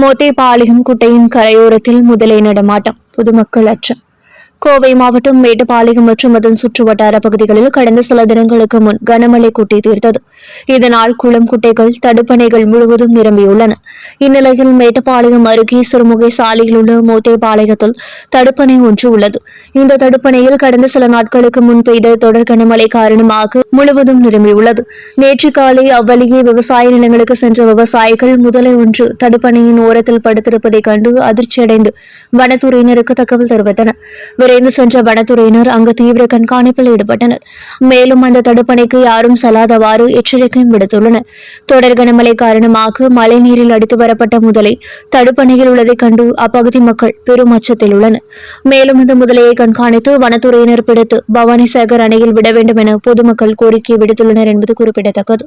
மோத்தேபாளையம் குட்டையின் கரையோரத்தில் முதலை நடமாட்டம். பொதுமக்கள் அச்சம் கோவை மாவட்டம் மேட்டுப்பாளையம் மற்றும் அதன் சுற்றுவட்டார பகுதிகளில் கடந்த சில தினங்களுக்கு முன் கனமழை கொட்டி தீர்த்தது. இதனால் குளம் குட்டைகள் தடுப்பணைகள் முழுவதும் நிரம்பியுள்ளன. இந்நிலையில் மேட்டுப்பாளையம் அருகே சிறுமுகை சாலையில் உள்ள மோத்தேபாளையத்தில் தடுப்பணை ஒன்று உள்ளது. இந்த தடுப்பணையில் கடந்த சில நாட்களுக்கு முன் பெய்த தொடர் கனமழை காரணமாக முழுவதும் நிரம்பியுள்ளது. நேற்று காலை அவ்வழியே விவசாய நிலங்களுக்கு சென்ற விவசாயிகள் முதலை ஒன்று தடுப்பணையின் ஓரத்தில் படுத்திருப்பதைக் கண்டு அதிர்ச்சியடைந்து வனத்துறையினருக்கு தகவல் தெரிவித்தனர். விரைந்து சென்ற வனத்துறையினர் அங்கு தீவிர கண்காணிப்பில் ஈடுபட்டனர். மேலும் அந்த தடுப்பணைக்கு யாரும் செல்லாதவாறு எச்சரிக்கையும் விடுத்துள்ளனர். தொடர் கனமழை காரணமாக மழைநீரில் அடித்து வரப்பட்ட முதலை தடுப்பணையில் உள்ளதைக் கண்டு அப்பகுதி மக்கள் பெரும் அச்சத்தில் உள்ளனர். மேலும் இந்த முதலையை கண்காணித்து வனத்துறையினர் பிடித்து பவானிசாகர் அணையில் விட வேண்டும் என பொதுமக்கள் கோரிக்கை விடுத்துள்ளனர் என்பது குறிப்பிடத்தக்கது.